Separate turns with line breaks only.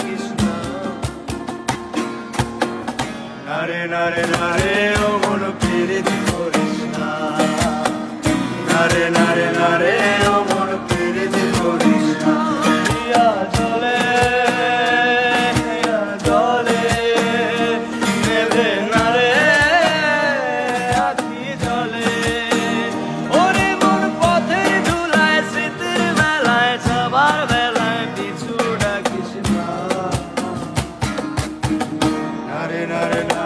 কৃষ্ণ নারে নারে নারে ও মন পেরে কৃষ্ণ নারে নারে নারে Hare Hare